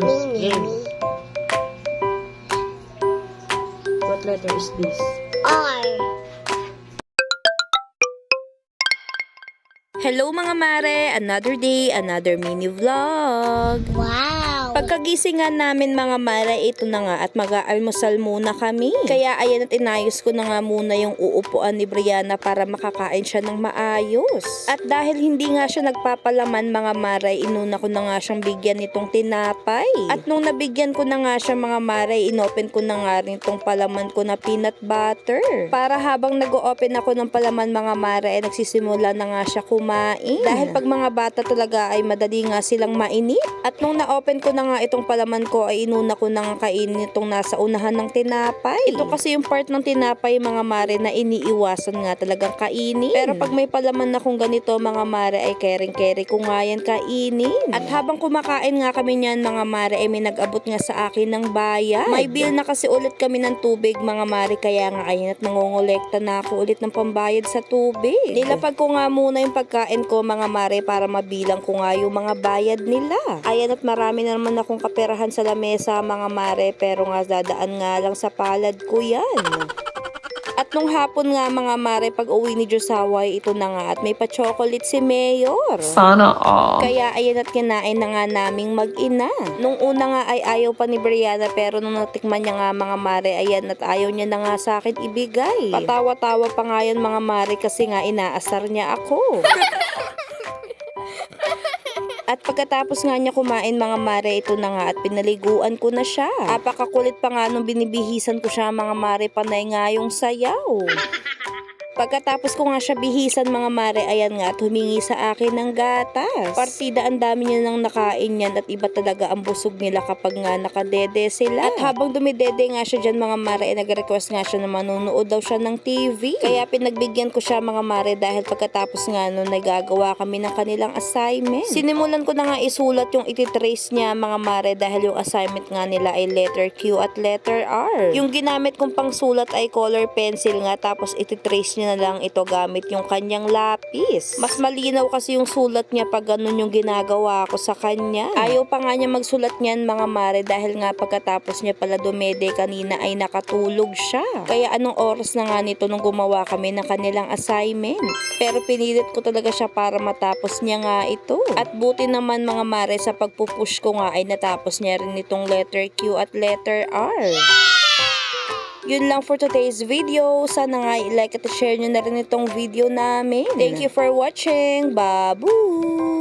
Me, me, Game. me. What letter is this? R. Hello mga mare! Another day, another mini vlog! Wow. Pagkagising nga namin mga mare, ito na nga at mag-aalmusal muna kami. Kaya ayan at inayos ko na nga muna yung uupuan ni Brianna para makakain siya ng maayos. At dahil hindi nga siya nagpapalaman mga mare, inuna ko na nga siyang bigyan nitong tinapay. At nung nabigyan ko na nga siya mga mare, inopen ko na nga rin itong palaman ko na peanut butter. Para habang nag-open ako ng palaman mga mare, ay nagsisimula na nga siya kumain. Dahil pag mga bata talaga ay madali nga silang mainip. At nung na-open ko na nga itong palaman ko ay inuna ko na nga kainin itong nasa unahan ng tinapay. Ito kasi yung part ng tinapay mga mare na iniiwasan nga talagang kainin. Pero pag may palaman na kung ganito mga mare ay kering-keri ko nga yan kainin. At habang kumakain nga kami niyan mga mare ay may nag-abot nga sa akin ng bayad. May bill na kasi ulit kami ng tubig mga mare kaya nga ayun at nangongolekta na ako ulit ng pambayad sa tubig. Nilapag ko nga muna yung pagkain ko mga mare para mabilang ko nga yung mga bayad nila. Ayan at marami na naman akong kaperahan sa lamesa mga mare pero nga dadaan nga lang sa palad ko yan. At nung hapon nga mga mare pag uwi ni Josaway ito na nga at may pa-chocolate si Mayor. Sana all. Kaya ayan at kinain na nga naming mag-ina. Nung una nga ay ayaw pa ni Brianna pero nung natikman niya nga mga mare ayan at ayaw niya na nga sa akin ibigay. Patawa-tawa pa nga yan mga mare kasi nga inaasar niya ako. At pagkatapos nga niya kumain mga mare, ito na nga at pinaliguan ko na siya. Apakakulit pa nga nung binibihisan ko siya mga mare, panay nga yung sayaw. Pagkatapos ko nga siya bihisan mga mare, ayan nga at humingi sa akin ng gatas. Partida ang dami niya nang nakain yan at iba talaga ang busog nila kapag nga nakadede sila. At habang dumidede nga siya dyan mga mare, ay nag-request nga siya na manunood daw siya ng TV. Kaya pinagbigyan ko siya mga mare dahil pagkatapos nga nun nagagawa kami ng kanilang assignment. Sinimulan ko na nga isulat yung ititrace niya mga mare dahil yung assignment nga nila ay letter Q at letter R. Yung ginamit kong pangsulat ay color pencil nga tapos ititrace niya na lang ito gamit yung kanyang lapis. Mas malinaw kasi yung sulat niya pag ganun yung ginagawa ko sa kanya. Ayaw pa nga niya magsulat niyan mga mare dahil nga pagkatapos niya pala dumede kanina ay nakatulog siya. Kaya anong oras na nga nito nung gumawa kami ng kanilang assignment. Pero pinilit ko talaga siya para matapos niya nga ito. At buti naman mga mare sa pagpupush ko nga ay natapos niya rin itong letter Q at letter R. Yun lang for today's video. Sana nga i-like at share nyo na rin itong video namin. Thank you for watching. Babu!